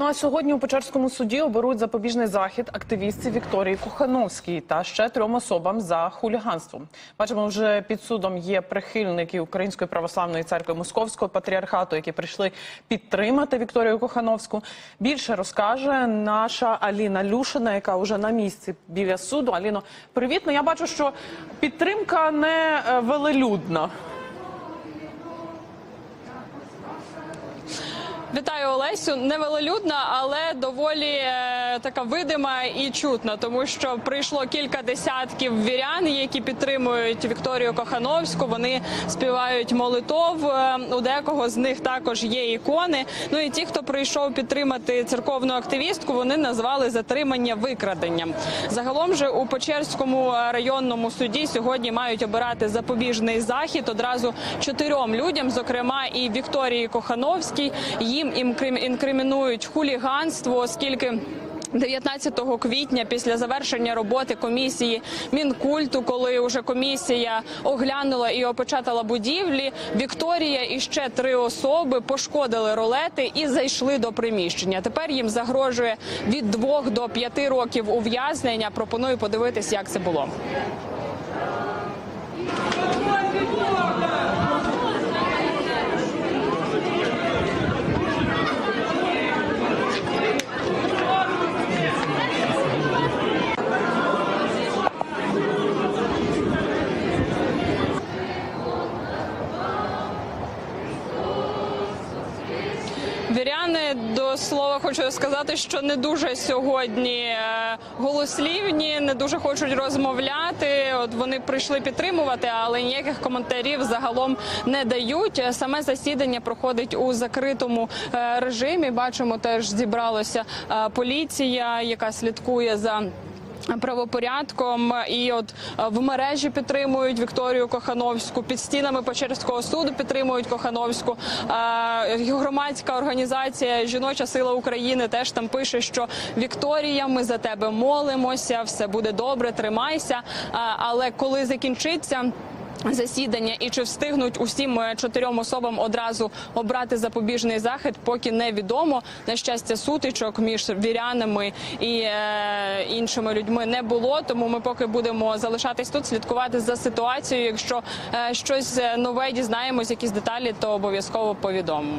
Ну а сьогодні у Печерському суді оберуть запобіжний захід активістці Вікторії Кохановській та ще трьом особам за хуліганство. Бачимо, вже під судом є прихильники Української православної церкви Московського патріархату, які прийшли підтримати Вікторію Кохановську. Більше розкаже наша Аліна Люшина, яка вже на місці біля суду. Аліно, привіт. Ну я бачу, що підтримка не е, велелюдна. Вітаю Олесю. Невелолюдна, але доволі е, така видима і чутна, тому що прийшло кілька десятків вірян, які підтримують Вікторію Кохановську. Вони співають молитов. Е, У декого з них також є ікони. Ну і ті, хто прийшов підтримати церковну активістку, вони назвали затримання викраденням. Загалом же у Печерському районному суді сьогодні мають обирати запобіжний захід одразу чотирьом людям, зокрема і Вікторії Кохановській. Їм інкрим- інкримінують хуліганство, оскільки. 19 квітня після завершення роботи комісії мінкульту, коли вже комісія оглянула і опечатала будівлі, Вікторія і ще три особи пошкодили ролети і зайшли до приміщення. Тепер їм загрожує від двох до п'яти років ув'язнення. Пропоную подивитись, як це було. Віряни до слова хочу сказати, що не дуже сьогодні е, голослівні, не дуже хочуть розмовляти. От вони прийшли підтримувати, але ніяких коментарів загалом не дають. Саме засідання проходить у закритому е, режимі. Бачимо, теж зібралася е, поліція, яка слідкує за. Правопорядком і от е, в мережі підтримують Вікторію Кохановську під стінами Печерського суду підтримують Кохановську. Е, Громадська організація Жіноча сила України теж там пише, що Вікторія, ми за тебе молимося, все буде добре, тримайся. Е, Але коли закінчиться. Засідання і чи встигнуть усім е, чотирьом особам одразу обрати запобіжний захід, поки невідомо. На щастя, сутичок між вірянами і е, іншими людьми не було. Тому ми поки будемо залишатись тут, слідкувати за ситуацією. Якщо е, щось нове дізнаємось, якісь деталі, то обов'язково повідомимо.